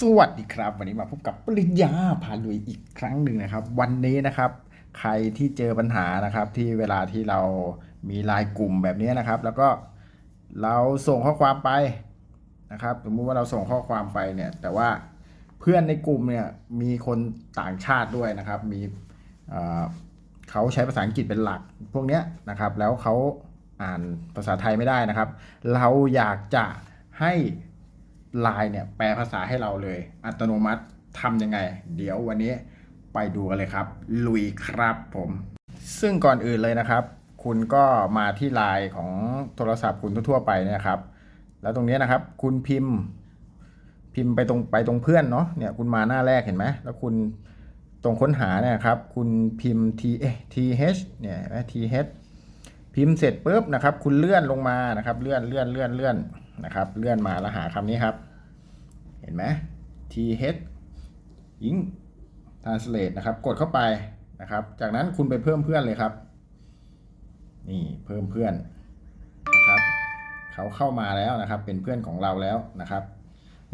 สวัสดีครับ วันนี้มาพบกับปริญญาพาลุยอีกครั้งหนึ่งนะครับ วันนี้นะครับ ใครที่เจอปัญหานะครับ ที่เวลาที่เรามีไลายกลุ่มแบบนี้นะครับ แล้วก็เราส่งข้อความไปนะครับ สมมุติว่าเราส่งข้อความไปเนี่ย แต่ว่าเพื่อนในกลุ่มเนี่ยมีคนต่างชาติด้วยนะครับ มีเเขาใช้ภาษาอังกฤษเป็นหลักพวกเนี้ยนะครับ แล้วเขาอ่านภาษาไทยไม่ได้นะครับ เราอยากจะให้ ไลน์เนี่ยแปลภาษาให้เราเลย อัตโนมัติทำยังไง เดี๋ยววันนี้ไปดูกันเลยครับ ลุยครับผม ซึ่งก่อนอื่นเลยนะครับ คุณก็มาที่ไลน์ของโทรศัพท์คุณทั่วๆไปเนยครับ แล้วตรงนี้นะครับ คุณพิมพ์ พิมพ์ไปตรงไปตรงเพื่อนเนาะเนี่ยคุณมาหน้าแรกเห็นไหมแล้วคุณตรงค้นหาเนี่ยครับ คุณพิมพ์ t เอ t h เนี่ยเห็นไหม t h พิมพ์เสร็จปุ๊บนะครับ คุณเลื่อนลงมานะครับ เลื่อนเลื่อนเลื่อนเลื่อนน นะครับ เลื่อนมาแล้วหาคำนี้ครับ เห็นไหม t h ยิง translate นะครับ กดเข้าไปนะครับ จากนั้นคุณไปเพิ่มเพื่อนเลยครับ นี่เพิ่มเพื่อนนะครับ เขาเข้ามาแล้วนะครับ เป็นเพื่อนของเราแล้วนะครับ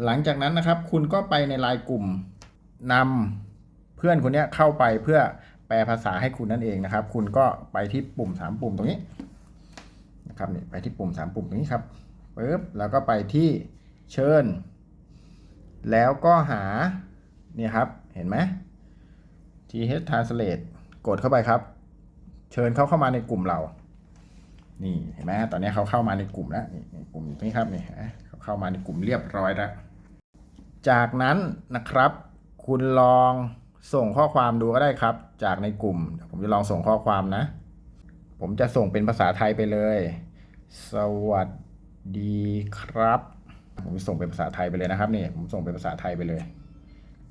หลังจากนั้นนะครับ คุณก็ไปในไลน์กลุ่มนำเพื่อนคนนี้เข้าไปเพื่อแปลภาษาให้คุณนั่นเองนะครับ คุณก็ไปที่ปุ่มสามปุ่มตรงนี้นะครับนี่ไปที่ปุ่มสามปุ่มตรงนี้ครับ ปึ๊บแล้วก็ไปที่เชิญ แล้วก็หาเนี่ยครับเห็นไหม th translate กดเข้าไปครับ เชิญเขาเข้ามาในกลุ่มเรา นี่เห็นไหมตอนนี้เขาเข้ามาในกลุ่มแล้วนี่นี่กลุ่มนี้ครับนี่เขาเข้ามาในกลุ่มเรียบร้อยแล้วจากนั้นนะครับ คุณลองส่งข้อความดูก็ได้ครับ จากในกลุ่ม ผมจะลองส่งข้อความนะ ผมจะส่งเป็นภาษาไทยไปเลย สวัส ดีครับ ผมส่งเป็นภาษาไทยไปเลยนะครับนี่ผมส่งเป็นภาษาไทยไปเลย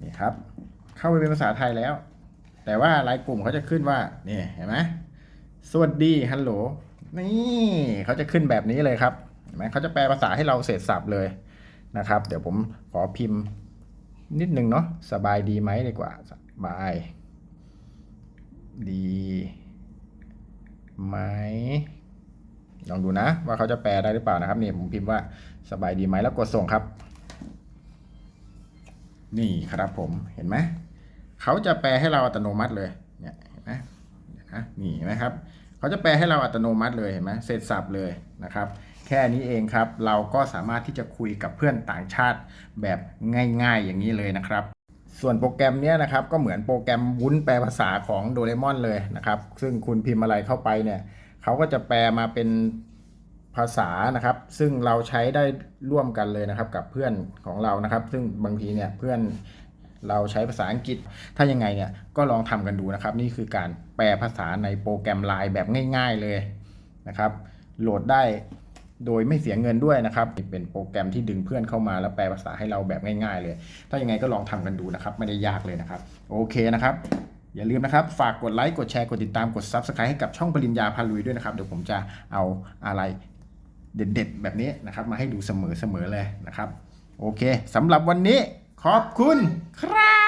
นี่ครับ เข้าไปเป็นภาษาไทยแล้ว แต่ว่าไลน์กลุ่มเขาจะขึ้นว่านี่เห็นไหมสวัสดีฮัลโหลนี่เขาจะขึ้นแบบนี้เลยครับเห็นไหมเขาจะแปลภาษาให้เราเสร็จสับเลยนะครับ เดี๋ยวผมขอพิมพ์นิดนึงเนาะสบายดีไหมดีกว่าสบาย ดีไหม ลองดูนะ ว่าเขาจะแปลได้หรือเปล่านะครับนี่ผมพิมพ์ว่าสบายดีไหมแล้วกดส่งครับ นี่ครับผมเห็นไหมเขาจะแปลให้เราอัตโนมัติเลยเนี่ยเห็นไหมนะนี่เห็นไหมครับเขาจะแปลให้เราอัตโนมัติเลยเห็นไหมเสร็จสับเลยนะครับ แค่นี้เองครับ เราก็สามารถที่จะคุยกับเพื่อนต่างชาติแบบง่าย ๆ อย่างนี้เลยนะครับส่วนโปรแกรมเนี้ยนะครับก็เหมือนโปรแกรมวุ้นแปลภาษาของโดเรมอนเลยนะครับ ซึ่งคุณพิมพ์อะไรเข้าไปเนี่ย เขาก็จะแปลมาเป็นภาษานะครับ ซึ่งเราใช้ได้ร่วมกันเลยนะครับ กับเพื่อนของเรานะครับ ซึ่งบางทีเนี่ยเพื่อนเราใช้ภาษาอังกฤษ ถ้ายังไงเนี่ยก็ลองทำกันดูนะครับ นี่คือการแปลภาษาในโปรแกรมไลน์แบบง่าย ๆเลยนะครับ โหลดได้โดยไม่เสียเงินด้วยนะครับ เป็นโปรแกรมที่ดึงเพื่อนเข้ามาแล้วแปลภาษาให้เราแบบง่าย ๆ เลย ถ้ายังไงก็ลองทำกันดูนะครับ ไม่ได้ยากเลยนะครับ โอเคนะครับ อย่าลืมนะครับ ฝากกดไลค์กดแชร์กดติดตามกด Subscribe ให้กับช่องปริญญาพาลุยด้วยนะครับ เดี๋ยวผมจะเอาอะไรเด็ดๆ แบบนี้นะครับ มาให้ดูเสมอๆเลยนะครับ โอเคสำหรับวันนี้ขอบคุณครับ